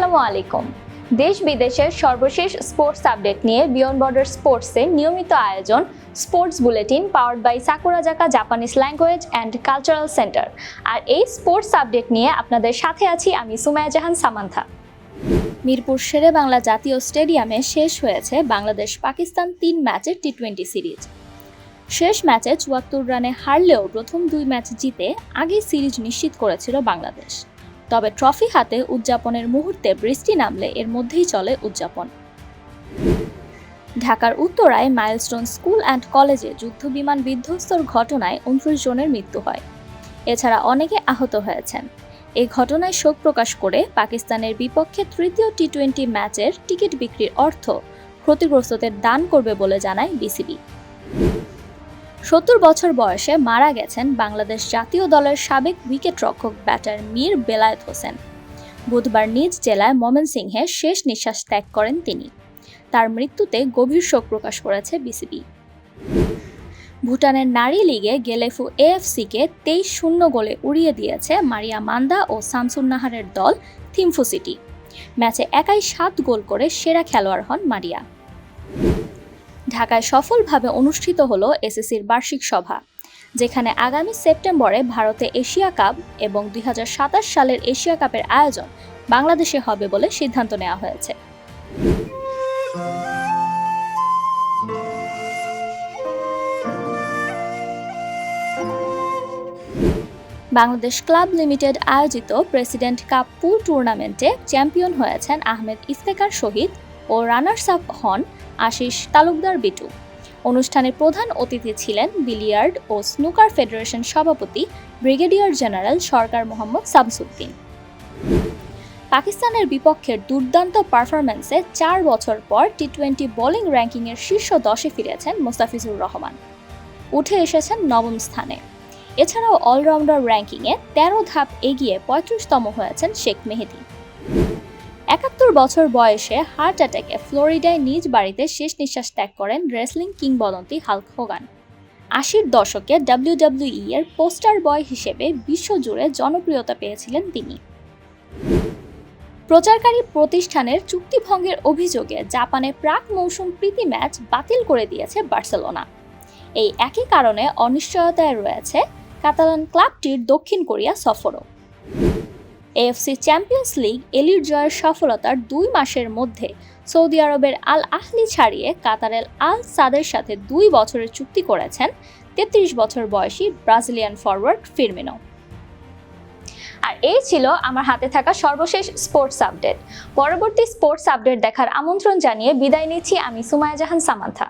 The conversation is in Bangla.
আলাইকুম। দেশ বিদেশের সর্বশেষ স্পোর্টস আপডেট নিয়ে বিয়ন্ড বর্ডার স্পোর্টসের নিয়মিত আয়োজন, sports bulletin powered by Sakurazaka Japanese language and cultural centre. আর এই স্পোর্টস আপডেট নিয়ে আপনাদের সাথে আছি আমি সুমায়া জাহান সামান্থা। মিরপুর শেরে বাংলা জাতীয় স্টেডিয়ামে শেষ হয়েছে বাংলাদেশ পাকিস্তান তিন ম্যাচের টি টোয়েন্টি সিরিজ। শেষ ম্যাচে চুয়াত্তর রানে হারলেও প্রথম দুই ম্যাচ জিতে আগেই সিরিজ নিশ্চিত করেছিল বাংলাদেশ। তবে ট্রফি হাতে উদযাপনের মুহূর্তে বৃষ্টি নামলে এর মধ্যেই চলে উদযাপন। ঢাকার উত্তরায় মাইলস্টোন স্কুল অ্যান্ড কলেজে যুদ্ধবিমান বিধ্বস্তর ঘটনায় উনত্রিশ জনের মৃত্যু হয়। এছাড়া অনেকে আহত হয়েছেন। এই ঘটনায় শোক প্রকাশ করে পাকিস্তানের বিপক্ষে তৃতীয় টি টোয়েন্টি ম্যাচের টিকিট বিক্রির অর্থ ক্ষতিগ্রস্তদের দান করবে বলে জানায় বিসিবি। সত্তর বছর বয়সে মারা গেছেন বাংলাদেশ জাতীয় দলের সাবেক উইকেটরক্ষক ব্যাটার মীর বেলায়েত হোসেন। বুধবার নিজ জেলায় ময়মনসিংহে শেষ নিঃশ্বাস ত্যাগ করেন তিনি। তার মৃত্যুতে গভীর শোক প্রকাশ করেছে বিসিবি। ভুটানের নারী লিগে গেলেফু এএফসিকে তেইশ শূন্য গোলে উড়িয়ে দিয়েছে মারিয়া মান্দা ও শামসুন নাহারের দল থিমফু সিটি। ম্যাচে একাই সাত গোল করে সেরা খেলোয়াড় হন মারিয়া। ঢাকায় সফলভাবে অনুষ্ঠিত হলো এসএসসির বার্ষিক সভা, যেখানে আগামী সেপ্টেম্বরে ভারতে এশিয়া কাপ এবং দুই হাজার সাতাশ সালের এশিয়া কাপের আয়োজন বাংলাদেশে হবে বলে সিদ্ধান্ত নেওয়া হয়েছে। বাংলাদেশ ক্লাব লিমিটেড আয়োজিত প্রেসিডেন্ট কাপ পুল টুর্নামেন্টে চ্যাম্পিয়ন হয়েছেন আহমেদ ইফতেকার শহীদ ও রানার্স আপ হন আশিস তালুকদার বিটু। অনুষ্ঠানে প্রধান অতিথি ছিলেন বিলিয়ার্ড ও স্নুকার ফেডারেশন সভাপতি ব্রিগেডিয়ার জেনারেল সরকার মোহাম্মদ শামসুদ্দিন পাকিস্তানের বিপক্ষের দুর্দান্ত পারফরম্যান্সে চার বছর পর টি টোয়েন্টি বোলিং র্যাঙ্কিংয়ের শীর্ষ দশে ফিরেছেন মোস্তাফিজুর রহমান। উঠে এসেছেন নবম স্থানে। এছাড়াও অলরাউন্ডার র্যাঙ্কিংয়ে তেরো ধাপ এগিয়ে পঁয়ত্রিশতম হয়েছেন শেখ মেহেদি। একাত্তর বছর বয়সে হার্ট অ্যাটাকে ফ্লোরিডায় নিজ বাড়িতে শেষ নিঃশ্বাস ত্যাগ করেন রেসলিং কিংবদন্তি হাল্ক হোগান। আশির দশকে ডাব্লিউডাব্লিউই এর পোস্টার বয় হিসেবে বিশ্বজুড়ে জনপ্রিয়তা পেয়েছিলেন তিনি। প্রচারকারী প্রতিষ্ঠানের চুক্তিভঙ্গের অভিযোগে জাপানে প্রাক মৌসুম প্রীতি ম্যাচ বাতিল করে দিয়েছে বার্সেলোনা। এই একই কারণে অনিশ্চয়তায় রয়েছে কাতালান ক্লাবটির দক্ষিণ কোরিয়া সফরও। এএফসি চ্যাম্পিয়ন্স লিগ এলির জয়ের সফলতার দুই মাসের মধ্যে সৌদি আরবের আল আহলি ছাড়িয়ে কাতারের আল সাদের সাথে দুই বছরের চুক্তি করেছেন তেত্রিশ বছর বয়সী ব্রাজিলিয়ান ফরওয়ার্ড ফিরমিনো। আর এই ছিল আমার হাতে থাকা সর্বশেষ স্পোর্টস আপডেট। পরবর্তী স্পোর্টস আপডেট দেখার আমন্ত্রণ জানিয়ে বিদায় নিচ্ছি আমি সুমায়া জাহান সামান্থা।